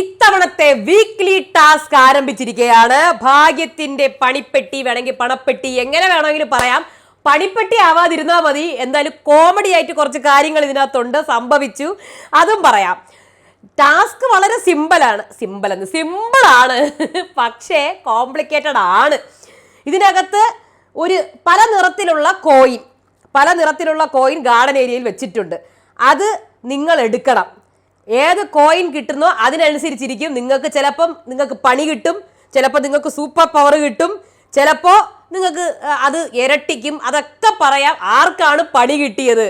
ഇത്തവണത്തെ weekly task ആരംഭിച്ചിരിക്കുകയാണ്. ഭാഗ്യത്തിന്റെ പണിപ്പെട്ടി വേണമെങ്കിൽ പണപ്പെട്ടി എങ്ങനെ വേണമെങ്കിലും പറയാം. പണിപ്പെട്ടി ആവാതിരുന്നാൽ മതി. എന്തായാലും കോമഡി ആയിട്ട് കുറച്ച് കാര്യങ്ങൾ ഇതിനകത്തുണ്ട്. സംഭവിച്ചു. അതും പറയാം. ടാസ്ക് വളരെ സിമ്പിളാണ് സിമ്പിൾ എന്ന് സിമ്പിളാണ് പക്ഷേ കോംപ്ലിക്കേറ്റഡ് ആണ്. ഇതിനകത്ത് ഒരു പല നിറത്തിലുള്ള കോയിൻ പല നിറത്തിലുള്ള കോയിൻ ഗാർഡൻ ഏരിയയിൽ വെച്ചിട്ടുണ്ട്. അത് നിങ്ങൾ എടുക്കണം. ഏത് കോയിൻ കിട്ടുന്നോ അതിനനുസരിച്ചിരിക്കും. നിങ്ങൾക്ക് ചിലപ്പം നിങ്ങൾക്ക് പണി കിട്ടും ചിലപ്പോൾ നിങ്ങൾക്ക് സൂപ്പർ പവർ കിട്ടും ചിലപ്പോൾ നിങ്ങൾക്ക് അത് ഇരട്ടിക്കും. അതൊക്കെ പറയാം ആർക്കാണ് പണി കിട്ടിയത്?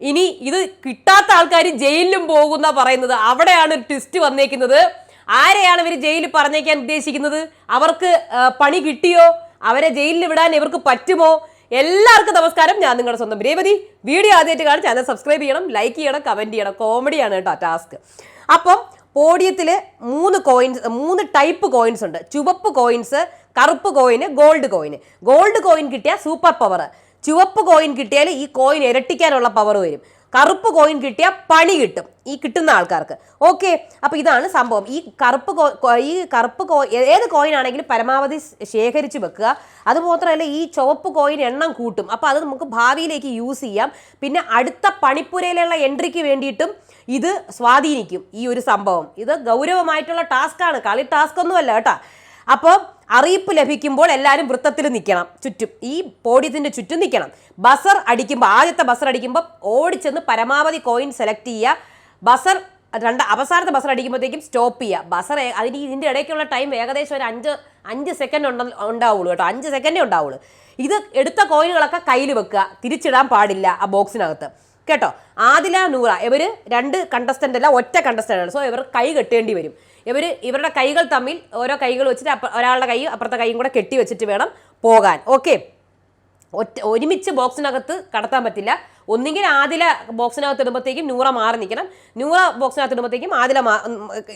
ഇനി ഇത് കിട്ടാത്ത ആൾക്കാർ ജയിലിലും പോകുന്ന പറയുന്നത്. അവിടെയാണ് ട്വിസ്റ്റ് വന്നേക്കുന്നത്. ആരെയാണ് ഇവർ ജയിലിൽ പറഞ്ഞേക്കാൻ ഉദ്ദേശിക്കുന്നത്? അവർക്ക് പണി കിട്ടിയോ? അവരെ ജയിലിൽ വിടാൻ ഇവർക്ക് പറ്റുമോ? എല്ലാവർക്കും നമസ്കാരം. ഞാൻ നിങ്ങളുടെ സ്വന്തം രേവതി. വീഡിയോ ആദ്യമായിട്ട് കാണാൻ ചാനൽ സബ്സ്ക്രൈബ് ചെയ്യണം ലൈക്ക് ചെയ്യണം കമന്റ് ചെയ്യണം. കോമഡിയാണ് കേട്ടോ ടാസ്ക് അപ്പം പോഡിയത്തിൽ മൂന്ന് കോയിൻസ് മൂന്ന് ടൈപ്പ് കോയിൻസ് ഉണ്ട്. ചുവപ്പ് കോയിൻസ് കറുപ്പ് coin gold coin gold coin കിട്ടിയാൽ സൂപ്പർ പവർ ചുവപ്പ് കോയിൻ കിട്ടിയാൽ ഈ കോയിൻ ഇരട്ടിക്കാനുള്ള പവർ വരും. കറുപ്പ് കോയിൻ കിട്ടിയാൽ പണി കിട്ടും ഈ കിട്ടുന്ന ആൾക്കാർക്ക്. ഓക്കെ അപ്പോൾ ഇതാണ് സംഭവം. ഈ കറുപ്പ് ഈ കറുപ്പ് കോ ഏത് കോയിൻ ആണെങ്കിലും പരമാവധി ശേഖരിച്ച് വെക്കുക. അതുമാത്രമല്ല ഈ ചുവപ്പ് കോയിൻ എണ്ണം കൂട്ടും. അപ്പോൾ അത് നമുക്ക് ഭാവിയിലേക്ക് യൂസ് ചെയ്യാം. പിന്നെ അടുത്ത പണിപ്പുരയിലുള്ള എൻട്രിക്ക് വേണ്ടിയിട്ടും ഇത് സ്വാധീനിക്കും ഈ ഒരു സംഭവം. ഇത് ഗൗരവമായിട്ടുള്ള ടാസ്ക്കാണ് കളി ടാസ്ക് ഒന്നുമല്ല കേട്ടോ. അപ്പോൾ അറിയിപ്പ് ലഭിക്കുമ്പോൾ എല്ലാവരും വൃത്തത്തിൽ നിൽക്കണം. ചുറ്റും ഈ പോഡിയത്തിന്റെ ചുറ്റും നിൽക്കണം. ബസർ അടിക്കുമ്പോൾ ആദ്യത്തെ ബസർ അടിക്കുമ്പോൾ ഓടിച്ചെന്ന് പരമാവധി കോയിൻ സെലക്ട് ചെയ്യുക. ബസർ രണ്ട് അവസാനത്തെ ബസർ അടിക്കുമ്പോഴത്തേക്കും സ്റ്റോപ്പ് ചെയ്യുക. ബസർ അതിന് ഇതിന്റെ ഇടയ്ക്കുള്ള ടൈം ഏകദേശം ഒരു അഞ്ച് അഞ്ച് സെക്കൻഡ് ഉണ്ട ഉണ്ടാവുള്ളൂ കേട്ടോ. അഞ്ച് സെക്കൻഡേ ഉണ്ടാവുള്ളൂ. ഇത് എടുത്ത കോയിനുകളൊക്കെ കയ്യിൽ വെക്കുക. തിരിച്ചിടാൻ പാടില്ല ആ ബോക്സിനകത്ത് കേട്ടോ? ആദില നൂറ ഇവർ രണ്ട് കണ്ടസ്റ്റന്റ് അല്ല ഒറ്റ കണ്ടസ്റ്റന്റ് ആണ്. സോ ഇവർ കൈ കെട്ടേണ്ടി വരും. ഇവർ ഇവരുടെ കൈകൾ തമ്മിൽ ഓരോ കൈകൾ വെച്ചിട്ട് ഒരാളുടെ കൈ അപ്പുറത്തെ കൈയും കൂടെ കെട്ടി വെച്ചിട്ട് വേണം പോകാൻ. ഓക്കെ ഒറ്റ ഒരുമിച്ച് ബോക്സിനകത്ത് കടത്താൻ പറ്റില്ല. ഒന്നുകിൽ ആദില ബോക്സിനകത്ത് ഇടുമ്പോഴത്തേക്കും നൂറ മാറി നിൽക്കണം. നൂറ ബോക്സിനകത്ത് ഇടുമ്പോഴത്തേക്കും ആദില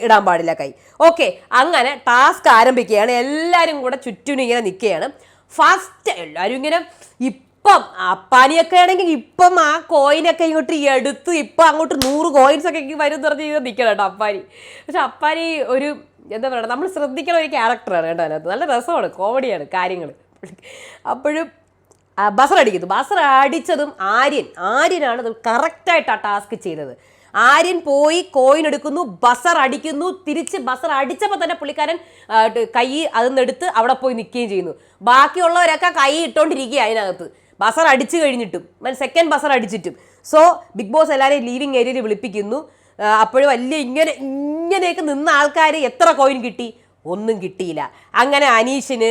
ഇടാൻ പാടില്ല കൈ. ഓക്കെ അങ്ങനെ ടാസ്ക് ആരംഭിക്കുകയാണ്. എല്ലാവരും കൂടെ ചുറ്റും ഇങ്ങനെ നിൽക്കുകയാണ്. ഫസ്റ്റ് എല്ലാവരും ഇങ്ങനെ അപ്പാനിയൊക്കെ ആണെങ്കിൽ ഇപ്പം ആ കോയിനൊക്കെ ഇങ്ങോട്ട് എടുത്ത് ഇപ്പം അങ്ങോട്ട് നൂറ് കോയിൻസ് ഒക്കെ വരും പറഞ്ഞ് ഇങ്ങനെ നിൽക്കണം കേട്ടോ അപ്പാനി. പക്ഷെ അപ്പാനി ഒരു എന്താ പറയുക നമ്മൾ ശ്രദ്ധിക്കണ ഒരു ക്യാരക്ടറാണ് കേട്ടോ അതിനകത്ത്. നല്ല രസമാണ് കോമഡിയാണ് കാര്യങ്ങൾ അപ്പോഴും ബസർ അടിക്കുന്നു. ബസർ അടിച്ചതും ആര്യൻ. ആര്യനാണ് കറക്റ്റായിട്ട് ആ ടാസ്ക് ചെയ്തത്. ആര്യൻ പോയി കോയിൻ എടുക്കുന്നു ബസർ അടിക്കുന്നു തിരിച്ച് ബസർ അടിച്ചപ്പോൾ തന്നെ പുള്ളിക്കാരൻ കൈ അതിൽ നിന്ന് എടുത്ത് അവിടെ പോയി നിൽക്കുകയും ചെയ്യുന്നു. ബാക്കിയുള്ളവരൊക്കെ കൈ ഇട്ടോണ്ടിരിക്കുക അതിനകത്ത്. ബസർ അടിച്ചു കഴിഞ്ഞിട്ടും സെക്കൻഡ് ബസർ അടിച്ചിട്ടും. സോ ബിഗ് ബോസ് എല്ലാവരെയും ലീവിങ് ഏരിയയിൽ വിളിപ്പിക്കുന്നു. അപ്പോഴും വലിയ ഇങ്ങനെ ഇങ്ങനെയൊക്കെ നിന്ന ആൾക്കാർ എത്ര കോയിൻ കിട്ടി? ഒന്നും കിട്ടിയില്ല. അങ്ങനെ അനീഷിന്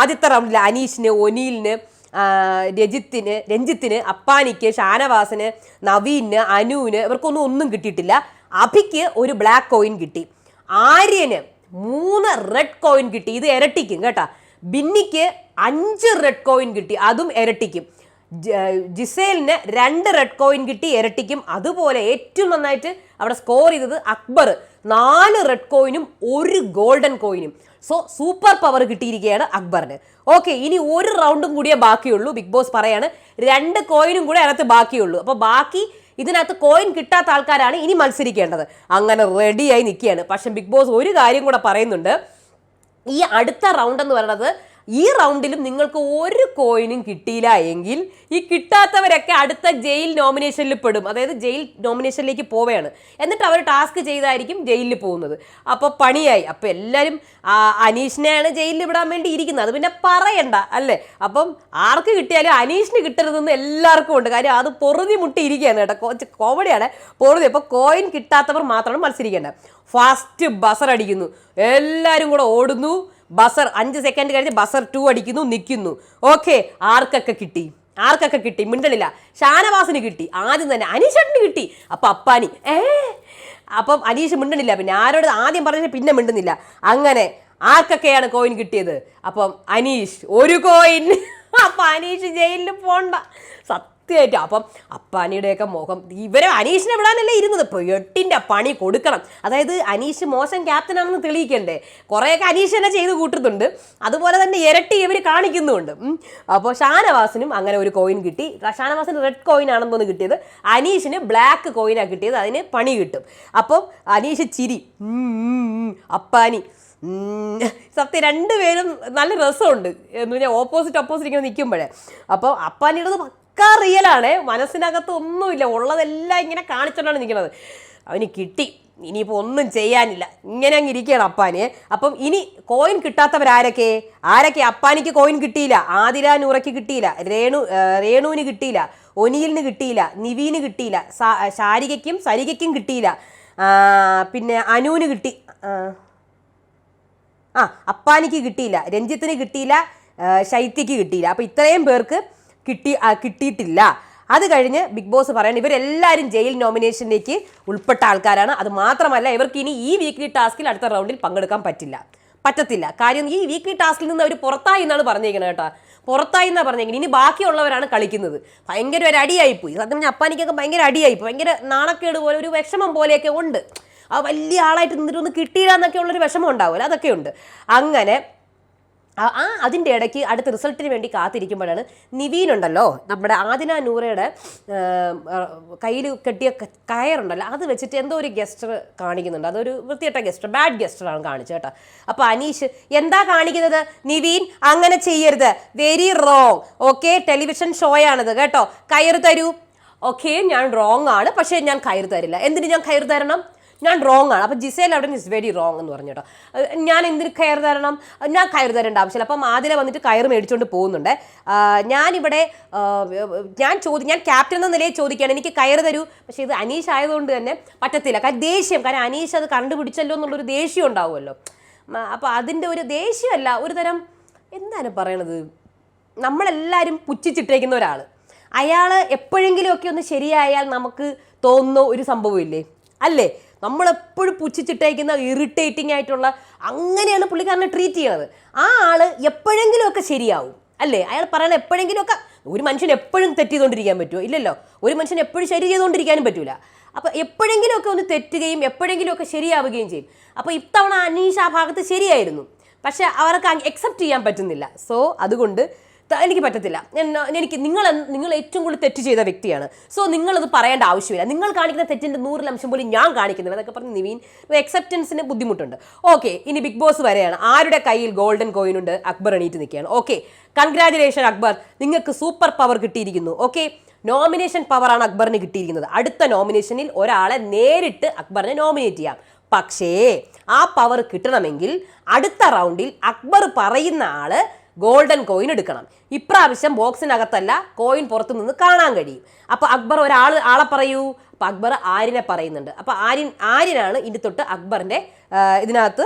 ആദ്യത്തെ റൗണ്ടിൽ അനീഷിന് ഒനീലിന് രജിത്തിന് രഞ്ജിത്തിന് അപ്പാനിക്ക് ഷാനവാസിന് നവീന് അനുവിന് ഇവർക്കൊന്നും ഒന്നും കിട്ടിയിട്ടില്ല. അഭിക്ക് ഒരു ബ്ലാക്ക് കോയിൻ കിട്ടി. ആര്യന് മൂന്ന് റെഡ് കോയിൻ കിട്ടി. ഇത് ഇരട്ടിക്കും കേട്ടോ. ബിന്നിക്ക് അഞ്ച് റെഡ് കോയിൻ കിട്ടി അതും ഇരട്ടിക്കും. ജിസേലിന് രണ്ട് റെഡ് കോയിൻ കിട്ടി ഇരട്ടിക്കും. അതുപോലെ ഏറ്റവും നന്നായിട്ട് അവിടെ സ്കോർ ചെയ്തത് അക്ബർ. നാല് റെഡ് കോയിനും ഒരു ഗോൾഡൻ കോയിനും സോ സൂപ്പർ പവർ കിട്ടിയിരിക്കുകയാണ് അക്ബറിന്. ഓക്കെ ഇനി ഒരു റൗണ്ടും കൂടിയേ ബാക്കിയുള്ളൂ. ബിഗ് ബോസ് പറയാണ് രണ്ട് കോയിനും കൂടെ അതിനകത്ത് ബാക്കിയുള്ളൂ. അപ്പോൾ ബാക്കി ഇതിനകത്ത് കോയിൻ കിട്ടാത്ത ആൾക്കാരാണ് ഇനി മത്സരിക്കേണ്ടത്. അങ്ങനെ റെഡിയായി നിൽക്കുകയാണ്. പക്ഷെ ബിഗ് ബോസ് ഒരു കാര്യം കൂടെ പറയുന്നുണ്ട്. ഈ അടുത്ത റൗണ്ട് എന്ന് പറയുന്നത് ഈ റൗണ്ടിലും നിങ്ങൾക്ക് ഒരു കോയിനും കിട്ടിയില്ല എങ്കിൽ ഈ കിട്ടാത്തവരൊക്കെ അടുത്ത ജയിൽ നോമിനേഷനിൽ പെടും. അതായത് ജയിൽ നോമിനേഷനിലേക്ക് പോവുകയാണ് എന്നിട്ട് അവർ ടാസ്ക് ചെയ്തായിരിക്കും ജയിലിൽ പോകുന്നത്. അപ്പോൾ പണിയായി. അപ്പോൾ എല്ലാവരും അനീഷിനെയാണ് ജയിലിൽ വിടാൻ വേണ്ടി ഇരിക്കുന്നത്. അത് പിന്നെ പറയണ്ട അല്ലേ? അപ്പം ആർക്ക് കിട്ടിയാലും അനീഷിന് കിട്ടരുതെന്ന് എല്ലാവർക്കും ഉണ്ട്. കാര്യം അത് പൊറുതി മുട്ടിയിരിക്കുകയാണ് കേട്ടോ. കോമഡിയാണ്. പൊറുതി. അപ്പോൾ കോയിൻ കിട്ടാത്തവർ മാത്രമാണ് മത്സരിക്കേണ്ടത്. ഫാസ്റ്റ് ബസർ അടിക്കുന്നു. എല്ലാവരും കൂടെ ഓടുന്നു. ബസർ അഞ്ച് സെക്കൻഡ് കഴിഞ്ഞ് ബസർ ടു അടിക്കുന്നു നിൽക്കുന്നു ഓക്കെ ആർക്കൊക്കെ കിട്ടി? ആർക്കൊക്കെ കിട്ടി? മിണ്ടണില്ല ഷാനവാസിന് കിട്ടി. ആദ്യം തന്നെ അനീഷേട്ടന് കിട്ടി. അപ്പൊ അപ്പാനി. ഏ? അപ്പം അനീഷ് മിണ്ടണില്ല. പിന്നെ ആരോട് ആദ്യം പറഞ്ഞ പിന്നെ മിണ്ടുന്നില്ല. അങ്ങനെ ആർക്കൊക്കെയാണ് കോയിൻ കിട്ടിയത്? അപ്പം അനീഷ് ഒരു കോയിൻ അപ്പൊ അനീഷ് ജയിലിൽ പോണ്ട. സത്യമായിട്ട് അപ്പം അപ്പാനിയുടെയൊക്കെ മുഖം ഇവരെ അനീഷിനെ വിടാനല്ലേ ഇരുന്നത്? എട്ടിന്റെ പണി കൊടുക്കണം. അതായത് അനീഷ് മോശം ക്യാപ്റ്റനാണെന്ന് തെളിയിക്കണ്ടേ? കുറേയൊക്കെ അനീഷ് തന്നെ ചെയ്ത് കൂട്ടുന്നുണ്ട്. അതുപോലെ തന്നെ ഇരട്ടി ഇവർ കാണിക്കുന്നുമുണ്ട്. അപ്പോൾ ഷാനവാസിനും അങ്ങനെ ഒരു കോയിൻ കിട്ടി. ഷാനവാസിന് റെഡ് കോയിൻ ആണെന്ന് തോന്നുന്നു കിട്ടിയത്. അനീഷിന് ബ്ലാക്ക് കോയിനാണ് കിട്ടിയത്. അതിന് പണി കിട്ടും. അപ്പോൾ അനീഷ് ചിരി. അപ്പാനി. സത്യം രണ്ടുപേരും നല്ല രസമുണ്ട് എന്ന് പറഞ്ഞാൽ ഓപ്പോസിറ്റ് ഓപ്പോസിറ്റ് ഇങ്ങനെ നിൽക്കുമ്പോഴേ അപ്പോൾ അപ്പാനിയുടേത് പക്കാ റിയലാണ് മനസ്സിനകത്ത് ഒന്നുമില്ല. ഉള്ളതെല്ലാം ഇങ്ങനെ കാണിച്ചോണ്ടാണ് നിൽക്കുന്നത് അവന് കിട്ടി. ഇനിയിപ്പോൾ ഒന്നും ചെയ്യാനില്ല. ഇങ്ങനെ അങ്ങ് ഇരിക്കുകയാണ് അപ്പാന്. അപ്പം ഇനി കോയിൻ കിട്ടാത്തവരാരൊക്കെ? ആരൊക്കെ? അപ്പാനിക്ക് കോയിൻ കിട്ടിയില്ല. ആതിര നൂറയ്ക്ക് കിട്ടിയില്ല. രേണു രേണുവിന് കിട്ടിയില്ല. ഒനിയിലിന് കിട്ടിയില്ല. നിവീന് കിട്ടിയില്ല. ശാരികയ്ക്കും സരികയ്ക്കും കിട്ടിയില്ല. പിന്നെ അനുവിന് കിട്ടി ആ, അപ്പാനിക്ക് കിട്ടിയില്ല. രഞ്ജിത്തിന് കിട്ടിയില്ല. ശൈത്യക്ക് കിട്ടിയില്ല. അപ്പോൾ ഇത്രയും പേർക്ക് കിട്ടി കിട്ടിയിട്ടില്ല. അത് കഴിഞ്ഞ് ബിഗ് ബോസ് പറയണം ഇവരെല്ലാവരും ജയിൽ നോമിനേഷനിലേക്ക് ഉൾപ്പെട്ട ആൾക്കാരാണ്. അത് മാത്രമല്ല ഇവർക്ക് ഇനി ഈ വീക്ക്ലി ടാസ്കിൽ അടുത്ത റൗണ്ടിൽ പങ്കെടുക്കാൻ പറ്റില്ല. പറ്റത്തില്ല. കാര്യം ഈ വീക്ക്ലി ടാസ്കിൽ നിന്ന് അവർ പുറത്തായി എന്നാണ് പറഞ്ഞേക്കുന്നത് കേട്ടോ. പുറത്തായി എന്നാണ് പറഞ്ഞേക്കുന്നത് ഇനി ബാക്കിയുള്ളവരാണ് കളിക്കുന്നത്. ഭയങ്കര ഒരു അടിയായിപ്പോയി. സത്യം പറഞ്ഞാൽ അപ്പാനിക്കൊക്കെ ഭയങ്കര അടിയായിപ്പോയി ഭയങ്കര നാണക്കേട് പോലെ ഒരു വിഷമം പോലെയൊക്കെ ഉണ്ട്. ആ വലിയ ആളായിട്ട് നിന്നിട്ടൊന്ന് കിട്ടിയില്ല എന്നൊക്കെ ഉള്ളൊരു വിഷമം ഉണ്ടാവില്ല അതൊക്കെ ഉണ്ട് അങ്ങനെ ആ അതിന്റെ ഇടയ്ക്ക് അടുത്ത റിസൾട്ടിന് വേണ്ടി കാത്തിരിക്കുമ്പോഴാണ് നിവീൻ ഉണ്ടല്ലോ നമ്മുടെ ആദിന നൂറയുടെ കയ്യിൽ കെട്ടിയ കയറുണ്ടല്ലോ. അത് വെച്ചിട്ട് എന്തോ ഒരു ഗസ്റ്റർ കാണിക്കുന്നുണ്ട്. അതൊരു വൃത്തിയട്ട ഗസ്റ്റർ ബാഡ് ഗസ്റ്ററാണ് കാണിച്ചത് കേട്ടോ. അപ്പോൾ അനീഷ് എന്താ കാണിക്കുന്നത്? നിവീൻ അങ്ങനെ ചെയ്യരുത്. വെരി റോങ് ഓക്കെ ടെലിവിഷൻ ഷോയാണിത് കേട്ടോ. കയറ് തരൂ. ഓക്കെ ഞാൻ റോങ് ആണ് പക്ഷേ ഞാൻ കയറ് തരില്ല. എന്തിന് ഞാൻ കയറ് തരണം? ഞാൻ റോങ് ആണ്. അപ്പോൾ ജിസേൽ അവിടെ ഇസ് വെരി റോങ് എന്ന് പറഞ്ഞു കേട്ടോ. ഞാൻ എന്തിന് കയർ തരണം? ഞാൻ കയർ തരേണ്ട ആവശ്യമില്ല. അപ്പം ആദ്യം വന്നിട്ട് കയർ മേടിച്ചുകൊണ്ട് പോകുന്നുണ്ട്. ഞാനിവിടെ ഞാൻ ചോദി ഞാൻ ക്യാപ്റ്റൻ എന്ന നിലയിൽ ചോദിക്കുകയാണ്. എനിക്ക് കയർ തരൂ. പക്ഷേ ഇത് അനീഷ് ആയതുകൊണ്ട് തന്നെ പറ്റത്തില്ല. കാരണം ദേഷ്യം. കാരണം അനീഷ് അത് കണ്ടുപിടിച്ചല്ലോ എന്നുള്ളൊരു ദേഷ്യം ഉണ്ടാവുമല്ലോ. അപ്പോൾ അതിന്റെ ഒരു ദേഷ്യമല്ല ഒരു തരം എന്താണ് പറയണത്? നമ്മളെല്ലാവരും പുച്ഛിച്ചിട്ടേക്കുന്ന ഒരാൾ അയാൾ എപ്പോഴെങ്കിലുമൊക്കെ ഒന്ന് ശരിയായാൽ നമുക്ക് തോന്നുന്ന ഒരു സംഭവമില്ലേ അല്ലേ? നമ്മളെപ്പോഴും പുച്ഛിച്ചിട്ടേക്കുന്ന ഇറിറ്റേറ്റിംഗ് ആയിട്ടുള്ള അങ്ങനെയാണ് പുള്ളിക്കാരനെ ട്രീറ്റ് ചെയ്യണത്. ആ ആൾ എപ്പോഴെങ്കിലുമൊക്കെ ശരിയാവും അല്ലേ? അയാൾ പറയണ എപ്പോഴെങ്കിലുമൊക്കെ ഒരു മനുഷ്യൻ എപ്പോഴും തെറ്റ് ചെയ്തുകൊണ്ടിരിക്കാൻ പറ്റുമോ? ഇല്ലല്ലോ. ഒരു മനുഷ്യൻ എപ്പോഴും ശരി ചെയ്തുകൊണ്ടിരിക്കാനും പറ്റില്ല അപ്പോൾ എപ്പോഴെങ്കിലുമൊക്കെ ഒന്ന് തെറ്റുകയും എപ്പോഴെങ്കിലുമൊക്കെ ശരിയാവുകയും ചെയ്യും. അപ്പോൾ ഇത്തവണ അനീഷ് ആ ഭാഗത്ത് ശരിയായിരുന്നു. പക്ഷേ അവർക്ക് അക്സെപ്റ്റ് ചെയ്യാൻ പറ്റുന്നില്ല. സോ അതുകൊണ്ട് എനിക്ക് പറ്റത്തില്ല. എനിക്ക് നിങ്ങൾ നിങ്ങൾ ഏറ്റവും കൂടുതൽ തെറ്റ് ചെയ്ത വ്യക്തിയാണ്. സോ നിങ്ങളത് പറയേണ്ട ആവശ്യമില്ല. നിങ്ങൾ കാണിക്കുന്ന തെറ്റിന്റെ നൂറിലംശം പോലും ഞാൻ കാണിക്കുന്നില്ല എന്നൊക്കെ പറഞ്ഞ് നിവീൻ എക്സെപ്റ്റൻസിന് ബുദ്ധിമുട്ടുണ്ട്. ഓക്കെ ഇനി ബിഗ് ബോസ് വരെയാണ്. ആരുടെ കയ്യിൽ ഗോൾഡൻ കോയിൻ ഉണ്ട്? അക്ബർ എണീറ്റ് നിൽക്കുകയാണ്. Okay congratulation Akbar. നിങ്ങൾക്ക് സൂപ്പർ പവർ കിട്ടിയിരിക്കുന്നു. ഓക്കെ നോമിനേഷൻ പവറാണ് അക്ബറിന് കിട്ടിയിരിക്കുന്നത്. അടുത്ത നോമിനേഷനിൽ ഒരാളെ നേരിട്ട് അക്ബറിനെ നോമിനേറ്റ് ചെയ്യാം. പക്ഷേ ആ പവർ കിട്ടണമെങ്കിൽ അടുത്ത റൗണ്ടിൽ അക്ബർ പറയുന്ന ആൾ ഗോൾഡൻ കോയിൻ എടുക്കണം. ഇപ്രാവശ്യം ബോക്സിനകത്തല്ല കോയിൻ പുറത്തു നിന്ന് കാണാൻ കഴിയും. അപ്പോൾ അക്ബർ ഒരാൾ ആളെ പറയൂ. അപ്പോൾ അക്ബർ ആര്യനെ പറയുന്നുണ്ട്. അപ്പോൾ ആര്യൻ ആര്യനാണ് ഇനി തൊട്ട് അക്ബറിന്റെ ഇതിനകത്ത്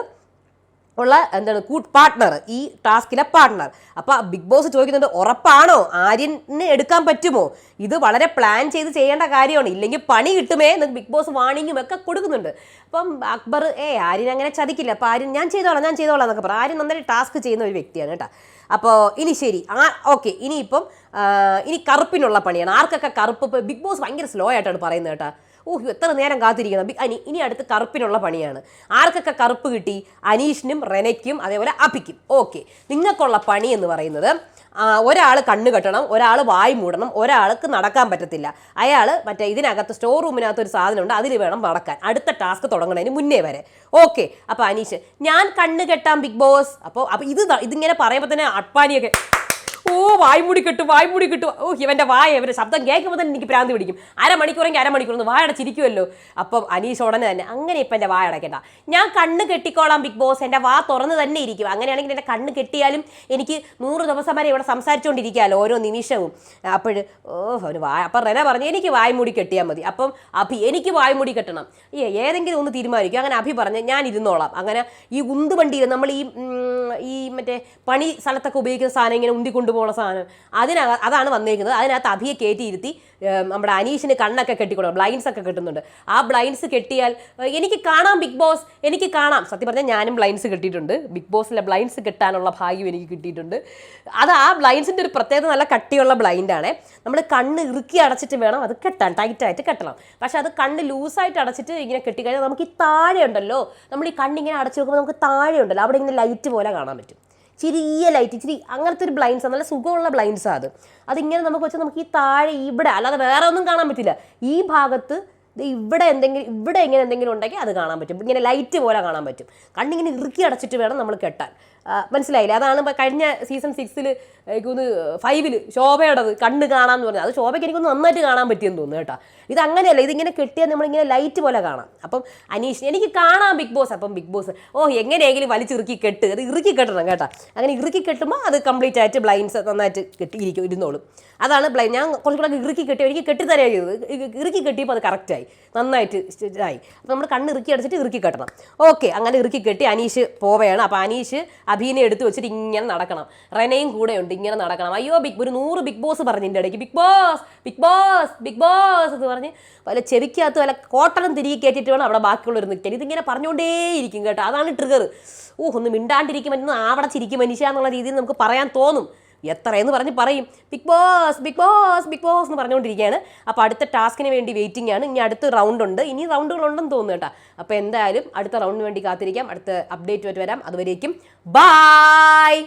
ഉള്ള എന്താണ് കൂട്ട് പാർട്ട്ണർ ഈ ടാസ്കിലെ പാർട്ട്ണർ അപ്പൊ ബിഗ് ബോസ് ചോദിക്കുന്നുണ്ട് ഉറപ്പാണോ? ആര്യന് എടുക്കാൻ പറ്റുമോ? ഇത് വളരെ പ്ലാൻ ചെയ്ത് ചെയ്യേണ്ട കാര്യമാണ്. ഇല്ലെങ്കിൽ പണി കിട്ടുമേ എന്ന് ബിഗ് ബോസ് വാണിങ്ങും ഒക്കെ കൊടുക്കുന്നുണ്ട്. അപ്പം അക്ബർ ഏ ആര്യൻ അങ്ങനെ ചതിക്കില്ല. അപ്പൊ ആര്യൻ ഞാൻ ചെയ്തോളാം ഞാൻ ചെയ്തോളാം എന്നൊക്കെ പറയും. ആര്യൻ നന്നായി ടാസ്ക് ചെയ്യുന്ന ഒരു വ്യക്തിയാണ് കേട്ടോ. അപ്പോൾ ഇനി ശരി. ആ ഓക്കെ ഇനിയിപ്പം ഇനി കറുപ്പിനുള്ള പണിയാണ്. ആർക്കൊക്കെ കറുപ്പ്? ബിഗ് ബോസ് ഭയങ്കര സ്ലോ ആയിട്ടാണ് പറയുന്നത് കേട്ടോ. ഓഹ് എത്ര നേരം കാത്തിരിക്കണം. അനി ഇനി അടുത്ത് കറുപ്പിനുള്ള പണിയാണ്. ആർക്കൊക്കെ കറുപ്പ് കിട്ടി? അനീഷിനും റെനയ്ക്കും അതേപോലെ അപ്പിക്കും ഓക്കെ. നിങ്ങൾക്കുള്ള പണി എന്ന് പറയുന്നത് ഒരാൾ കണ്ണ് കെട്ടണം ഒരാൾ വായി മൂടണം ഒരാൾക്ക് നടക്കാൻ പറ്റത്തില്ല. അയാൾ മറ്റേ ഇതിനകത്ത് സ്റ്റോർ റൂമിനകത്ത് ഒരു സാധനമുണ്ട് അതിൽ വേണം നടക്കാൻ. അടുത്ത ടാസ്ക് തുടങ്ങുന്നതിന് മുന്നേ വരെ. ഓക്കെ. അപ്പോൾ അനീഷ് ഞാൻ കണ്ണ് കെട്ടാം ബിഗ് ബോസ്. അപ്പോൾ അപ്പോൾ ഇത് ഇതിങ്ങനെ പറയുമ്പോൾ തന്നെ അട്പാനിയൊക്കെ ഓ വായ്മൂടി കിട്ടും വായ്മൂടി കിട്ടും. ഓ ഇവന്റെ വായ ഇവന്റെ ശബ്ദം കേൾക്കുമ്പോൾ തന്നെ എനിക്ക് പ്രാന്തി പിടിക്കും. അരമണിക്കൂറെങ്കിൽ അരമണിക്കൂർ വായ അടച്ചിരിക്കുമല്ലോ അപ്പം അനീഷ് ഉടനെ തന്നെ അങ്ങനെ ഇപ്പം എന്റെ വായ അടയ്ക്കണ്ട. ഞാൻ കണ്ണ് കെട്ടിക്കോളാം ബിഗ് ബോസ്. എന്റെ വാ തുറന്ന് തന്നെ ഇരിക്കും. അങ്ങനെയാണെങ്കിൽ എന്റെ കണ്ണ് കെട്ടിയാലും എനിക്ക് നൂറ് ദിവസം വരെ ഇവിടെ സംസാരിച്ചുകൊണ്ടിരിക്കാമല്ലോ ഓരോ നിമിഷവും. അപ്പോൾ ഓ ഒരു വായ അപ്പം റെന പറഞ്ഞു എനിക്ക് വായ്മൂടി കെട്ടിയാൽ മതി. അപ്പം അഭി എനിക്ക് വായ്മൂടി കെട്ടണം. ഏതെങ്കിലും ഒന്ന് തീരുമാനിക്കും. അങ്ങനെ അഭി പറഞ്ഞ് ഞാൻ ഇരുന്നോളാം. അങ്ങനെ ഈ ഉന്തുവണ്ടിയിൽ നമ്മൾ ഈ ഈ മറ്റേ പണി സ്ഥലത്തൊക്കെ ഉപയോഗിക്കുന്ന സാധനം ഇങ്ങനെ ഉന്തി കൊണ്ടുപോകുന്ന സാധനം. അതിനക അതാണ് വന്നിരിക്കുന്നത് അതിനകത്ത് അഭിയെ കയറ്റിയിരുത്തി നമ്മുടെ അനീഷിന് കണ്ണൊക്കെ കെട്ടിക്കൊടുക്കും ബ്ലൈൻഡ്സ് ഒക്കെ കിട്ടുന്നുണ്ട്. ആ ബ്ലൈൻഡ്സ് കെട്ടിയാൽ എനിക്ക് കാണാം ബിഗ് ബോസ് എനിക്ക് കാണാം. സത്യം പറഞ്ഞാൽ ഞാനും ബ്ലൈൻഡ്സ് കെട്ടിയിട്ടുണ്ട്. ബിഗ് ബോസിലെ ബ്ലൈൻഡ്സ് കെട്ടാനുള്ള ഭാഗ്യം എനിക്ക് കിട്ടിയിട്ടുണ്ട്. അത് ആ ബ്ലൈൻഡ്സിന്റെ ഒരു പ്രത്യേകത നല്ല കട്ടിയുള്ള ബ്ലൈൻഡാണ്. നമ്മൾ കണ്ണ് ഇറുക്കി അടച്ചിട്ട് വേണം അത് കെട്ടാൻ ടൈറ്റായിട്ട് കെട്ടണം. പക്ഷെ അത് കണ്ണ് ലൂസായിട്ട് അടച്ചിട്ട് ഇങ്ങനെ കെട്ടിക്കഴിഞ്ഞാൽ നമുക്ക് ഈ താഴെ ഉണ്ടല്ലോ നമ്മൾ ഈ കണ്ണിങ്ങനെ അടച്ചു നോക്കുമ്പോൾ നമുക്ക് താഴെ ഉണ്ടല്ലോ അവിടെ ഇങ്ങനെ ലൈറ്റ് പോലെ കാണാൻ പറ്റും. ചെറിയ ലൈറ്റ് ഇച്ചിരി അങ്ങനത്തെ ഒരു ബ്ലൈൻഡ്സ് നല്ല സുഖമുള്ള ബ്ലൈൻഡ്സാണ് അത്. അതിങ്ങനെ നമുക്ക് വെച്ചാൽ നമുക്ക് ഈ താഴെ ഇവിടെ അല്ലാതെ വേറെ ഒന്നും കാണാൻ പറ്റില്ല. ഈ ഭാഗത്ത് ഇവിടെ എന്തെങ്കിലും ഇവിടെ ഇങ്ങനെ എന്തെങ്കിലും ഉണ്ടെങ്കിൽ അത് കാണാൻ പറ്റും. ഇങ്ങനെ ലൈറ്റ് പോലെ കാണാൻ പറ്റും. കണ്ണിങ്ങനെ ഇറുക്കി അടച്ചിട്ട് വേണം നമ്മൾ കെട്ടാൻ. മനസ്സിലായില്ല? അതാണ് കഴിഞ്ഞ സീസൺ സിക്സിൽ എനിക്കൊന്ന് ഫൈവിൽ ശോഭയുടേത് കണ്ണ് കാണാമെന്ന് പറഞ്ഞത്. അത് ശോഭയ്ക്ക് എനിക്കൊന്ന് നന്നായിട്ട് കാണാൻ പറ്റിയെന്ന് തോന്നുന്നു കേട്ടോ. ഇത് അങ്ങനെയല്ല ഇതിങ്ങനെ കെട്ടിയാൽ നമ്മളിങ്ങനെ ലൈറ്റ് പോലെ കാണാം. അപ്പം അനീഷ് എനിക്ക് കാണാം ബിഗ് ബോസ് അപ്പം ബിഗ് ബോസ് ഓ എങ്ങനെയെങ്കിലും വലിച്ചിറുക്കി കെട്ട്. അത് ഇറുക്കി കെട്ടണം കേട്ടോ. അങ്ങനെ ഇറുക്കി കെട്ടുമ്പോൾ അത് കംപ്ലീറ്റ് ആയിട്ട് ബ്ലൈൻസ് നന്നായിട്ട് കെട്ടിയിരിക്കും ഇരുന്നോളും. അതാണ് ബ്ലൈൻ ഞാൻ കുറച്ചുകൂടെ ഇറുക്കി കെട്ടി എനിക്ക് കെട്ടിത്തരാ ചെയ്തത് ഇറുക്കി കെട്ടിയപ്പോൾ അത് കറക്റ്റായി നന്നായിട്ട് ഇതായി. അപ്പോൾ നമ്മൾ കണ്ണ് ഇറുക്കി അടച്ചിട്ട് ഇറുക്കി കെട്ടണം. ഓക്കെ അങ്ങനെ ഇറുക്കി കെട്ടി അനീഷ് പോവുകയാണ്. അപ്പോൾ അനീഷ് അഭിനെ എടുത്ത് വെച്ചിട്ട് ഇങ്ങനെ നടക്കണം. റെനയും കൂടെ ഉണ്ട് ഇങ്ങനെ നടക്കണം. അയ്യോ ബിഗ് ഒരു നൂറ് ബിഗ് ബോസ് പറഞ്ഞു ഇടയ്ക്ക്. Bigg Boss Bigg Boss Bigg Boss എന്ന് പറഞ്ഞ് വല്ല ചെവിക്കകത്ത് വല്ല കോട്ടണം തിരികെ കയറ്റിയിട്ട് വേണം അവിടെ ബാക്കിയുള്ളവർ നിൽക്കാൻ. ഇതിങ്ങനെ പറഞ്ഞുകൊണ്ടേയിരിക്കും കേട്ടോ. അതാണ് ട്രിഗർ ഓ ഒന്ന് മിണ്ടാണ്ടിരിക്കും മറ്റൊന്ന് ആവടച്ചിരിക്കും മനുഷ്യ എന്നുള്ള രീതിയിൽ നമുക്ക് പറയാൻ തോന്നും. എത്രയെന്ന് പറഞ്ഞ് പറയും. Bigg Boss Bigg Boss Bigg Boss എന്ന് പറഞ്ഞുകൊണ്ടിരിക്കുകയാണ്. അപ്പോൾ അടുത്ത ടാസ്കിന് വേണ്ടി വെയിറ്റിംഗ് ആണ്. ഇനി അടുത്ത റൗണ്ട് ഉണ്ട്. ഇനി റൗണ്ടുകളുണ്ടെന്ന് തോന്നുന്നു കേട്ടോ. അപ്പോൾ എന്തായാലും അടുത്ത റൗണ്ടിന് വേണ്ടി കാത്തിരിക്കാം. അടുത്ത അപ്ഡേറ്റ് വരാം. അതുവരേക്കും ബായ്